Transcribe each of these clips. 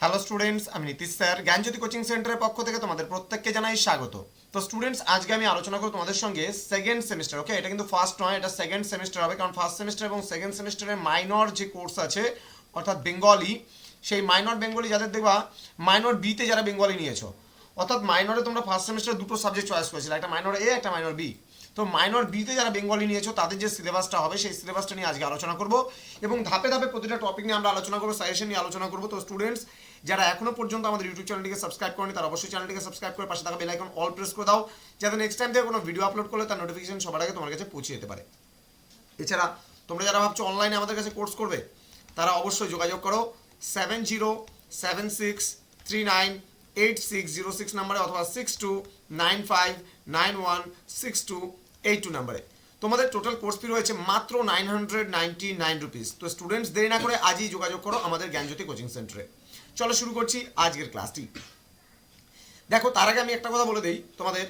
Hello students আমি Nitish sir. জ্ঞানজ্যোতি coaching সেন্টারের পক্ষ থেকে তোমাদের প্রত্যেককে জানাই স্বাগত। তো স্টুডেন্টস আজকে আমি আলোচনা করব তোমাদের সঙ্গে সেকেন্ড সেমিস্টার ওকে এটা কিন্তু ফার্স্ট নয়, এটা সেকেন্ড সেমিস্টার হবে। কারণ ফার্স্ট সেমিস্টার এবং সেকেন্ড সেমিস্টারের মাইনর যে কোর্স আছে, অর্থাৎ বেঙ্গলি সেই মাইনর বেঙ্গলি যাদের দেখবা মাইনর বিতে যারা বেঙ্গলি নিয়েছো, অর্থাৎ মাইনরে তোমরা ফার্স্ট সেমিস্টারে দুটো সাবজেক্ট চয়েস করেছিলে, একটা মাইনর এ একটা মাইনর বি তো মাইনর বিতে যারা বেঙ্গলি নিয়েছো, তাদের যে সিলেবাসটা হবে, সেই সিলেবাসটা নিয়ে আজকে আলোচনা করব। এবং ধাপে ধাপে প্রতিটা টপিক নিয়ে আমরা আলোচনা করব সাজেশন নিয়ে আলোচনা করব। তো স্টুডেন্টস যারা এখনও পর্যন্ত আমাদের ইউটিউব চ্যানেলটিকে সাবস্ক্রাইব করেনি, তারা অবশ্যই চ্যানেলটিকে সাবস্ক্রাইব করে পাশে থাকা বেল আইকন অল প্রেস করে দাও, যাতে নেক্সট টাইম থেকে কোনো ভিডিও আপলোড করলে তার নোটিফিকেশন সবার আগে তোমার কাছে পৌঁছে যেতে পারে। এছাড়া, তোমরা যারা ভাবছ অনলাইনে আমাদের কাছে কোর্স করবে, তারা অবশ্যই যোগাযোগ করো seven zero seven six three nine eight six zero six নাম্বারে অথবা six two nine five nine one six two eight two নাম্বারে তোমাদের টোটাল কোর্স ফি রয়েছে মাত্র nine hundred ninety nine rupees তো স্টুডেন্টস দেরি না করে আজই যোগাযোগ করো আমাদের জ্ঞানজ্যোতি কোচিং সেন্টারে চলো শুরু করছি আজকের ক্লাসটি দেখো, তার আগে আমি একটা কথা বলে দিই তোমাদের।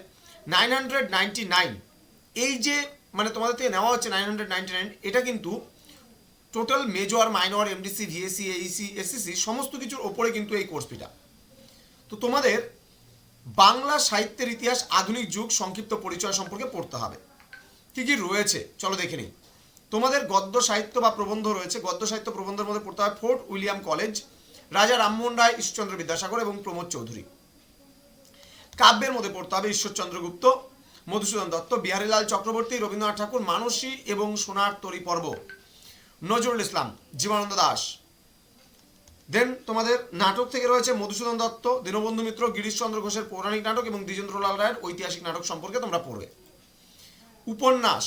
নাইন হান্ড্রেড নাইনটি নাইন এই যে মানে তোমাদের থেকে নেওয়া হচ্ছে নাইন হান্ড্রেড নাইনটি নাইন এটা কিন্তু total major minor MDC VSC AEC SCC সমস্ত কিছুর ওপরে কিন্তু এই কোর্স ফিটা তো তোমাদের বাংলা সাহিত্যের ইতিহাস আধুনিক যুগ, সংক্ষিপ্ত পরিচয় সম্পর্কে পড়তে হবে। কি কি রয়েছে? চলো দেখে নিই। তোমাদের গদ্য সাহিত্য বা প্রবন্ধ রয়েছে। গদ্য সাহিত্য প্রবন্ধের মধ্যে পড়তে হয় ফোর্ট উইলিয়াম কলেজ, রাজা রামমোহন রায়, ঈশ্বরচন্দ্র বিদ্যাসাগর এবং প্রমোদ চৌধুরী। কাব্যের মধ্যে পড়তে হবে ঈশ্বরচন্দ্র গুপ্ত, মধুসূদন দত্ত, বিহারীলাল চক্রবর্তী, রবীন্দ্রনাথ ঠাকুর, মানসী এবং সোনার তরি পর্ব। নজরুল ইসলাম জীবনানন্দ দাস। দেন তোমাদের নাটক থেকে রয়েছে মধুসূদন দত্ত, দীনবন্ধু মিত্র, গিরিশচন্দ্র ঘোষের পৌরাণিক নাটক এবং দ্বিজেন্দ্রলাল রায়ের ঐতিহাসিক নাটক সম্পর্কে তোমরা পড়বে। উপন্যাস,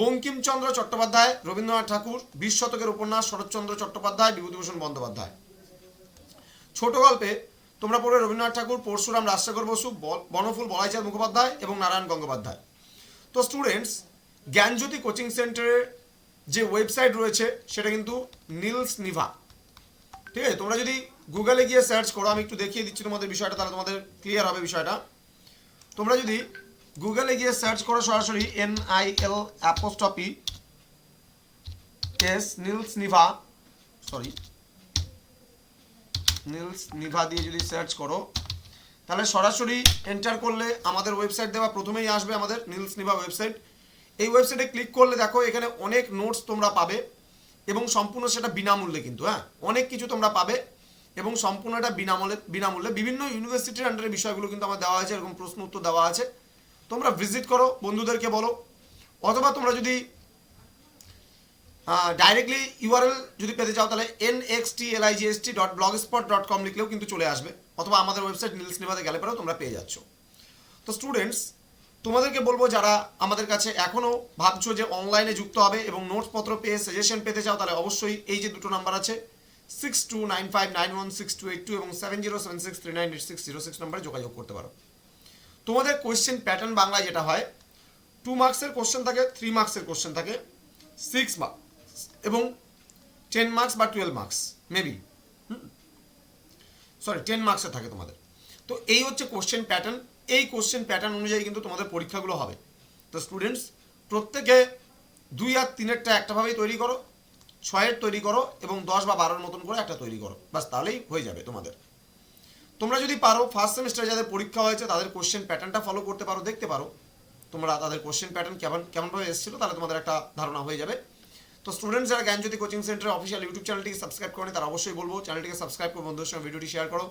বঙ্কিমচন্দ্র চট্টোপাধ্যায়, রবীন্দ্রনাথ ঠাকুর, বিশ শতকের উপন্যাস, শরৎচন্দ্র চট্টোপাধ্যায়, বিভূতিভূষণ বন্দ্যোপাধ্যায়। ছোট গল্পে তোমরা পড়বে রবীন্দ্রনাথ ঠাকুর, পরশুরাম রাজশেখর বসু বনফুল বলাইচাঁদ মুখোপাধ্যায় এবং নারায়ণ গঙ্গোপাধ্যায়। তো স্টুডেন্টস জ্ঞানজ্যোতি কোচিং সেন্টারের যে ওয়েবসাইট রয়েছে, সেটা কিন্তু নীলস নিভা। ঠিক আছে, তোমরা যদি গুগলে গিয়ে সার্চ করো, আমি একটু দেখিয়ে দিচ্ছি তোমাদের বিষয়টা, তাহলে তোমাদের ক্লিয়ার হবে বিষয়টা। তোমরা যদি গুগলে গিয়ে সার্চ করো সরাসরি N I L apostrophe S Niels নিভা সরি নীলস নিভা দিয়ে যদি সার্চ করো, তাহলে সরাসরি এন্টার করলে আমাদের ওয়েবসাইট দেওয়া প্রথমেই আসবে আমাদের নীলস নিভা ওয়েবসাইট এই ওয়েবসাইটে ক্লিক করলে দেখো, এখানে অনেক নোটস তোমরা পাবে। এবং সম্পূর্ণ সেটা বিনামূল্যে কিন্তু হ্যাঁ? অনেক কিছু তোমরা পাবে এবং সম্পূর্ণ এটা বিনামূল্যে বিনামূল্যে বিভিন্ন ইউনিভার্সিটির আন্ডারে বিষয়গুলো কিন্তু আমার দেওয়া আছে, এরকম প্রশ্ন উত্তর দেওয়া আছে। তোমরা ভিজিট করো, বন্ধুদেরকে বলো। অথবা তোমরা যদি ডাইরেক্টলি ইউআরএল যদি পেতে চাও, তাহলে N X T L I G S T dot blogspot dot com লিখলেও কিন্তু চলে আসবে। অথবা আমাদের ওয়েবসাইট নীলস নিভাতে গেলে পরেও তোমরা পেয়ে যাচ্ছ। তো স্টুডেন্টস তোমাদেরকে বলব যারা আমাদের কাছে এখনও ভাবছ যে অনলাইনে যুক্ত হবে এবং নোটসপত্র পেয়ে সাজেশন পেতে চাও, তাহলে অবশ্যই এই যে দুটো নাম্বার আছে six two nine five nine one six two eight two এবং seven zero seven six three nine eight six zero six নাম্বারে যোগাযোগ করতে পারো। তোমাদের কোয়েশ্চেন প্যাটার্ন বাংলায় যেটা হয় টু মার্কসের কোশ্চেন থাকে থ্রি মার্কসের কোশ্চেন থাকে সিক্স মার্কস এবং টেন মার্কস বা twelve marks maybe sorry ten মার্কসের থাকে তোমাদের। তো এই হচ্ছে কোশ্চেন প্যাটার্ন এই কোশ্চেন প্যাটার্ন অনুযায়ী কিন্তু তোমাদের পরীক্ষাগুলো হবে। তো স্টুডেন্টস প্রত্যেকে দুই আর তিনেরটা একটাভাবেই তৈরি করো, ছয়ের তৈরি করো এবং দশ বা বারোর মতন করে একটা তৈরি করো। বাস তাহলেই হয়ে যাবে তোমাদের। তোমরা যদি পারো ফার্স্ট সেমিস্টারে যাদের পরীক্ষা হয়েছে, তাদের কোশ্চেন প্যাটার্নটা ফলো করতে পারো, দেখতে পারো। তোমরা তাদের কোশ্চেন প্যাটার্ন কেমন, কেমনভাবে এসেছিল, তাহলে তোমাদের একটা ধারণা হয়ে যাবে। তো স্টুডেন্টস যারা জ্ঞানজ্যোতি কোচিং সেন্টারের অফিসিয়াল ইউটিউব চ্যানেলটিকে সাবস্ক্রাইব করেন, তারা অবশ্যই বলব চ্যানেলটিকে সাবস্ক্রাইব করে, বন্ধুদের সঙ্গে ভিডিওটি শেয়ার করো।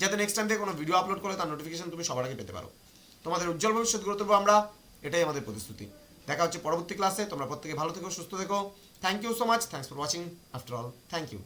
যাতে নেক্সট টাইম থেকে কোনো ভিডিও আপলোড করে তার নোটিফিকেশন তুমি সবার আগে পেতে পারো। তোমাদের উজ্জ্বল ভবিষ্যৎ গড়ে তুলবো আমরা, এটাই আমাদের প্রতিশ্রুতি। দেখা হচ্ছে পরবর্তী ক্লাসে তোমরা প্রত্যেকে ভালো থেকো, সুস্থ থেকো। Thank you so much thanks for watching after all thank you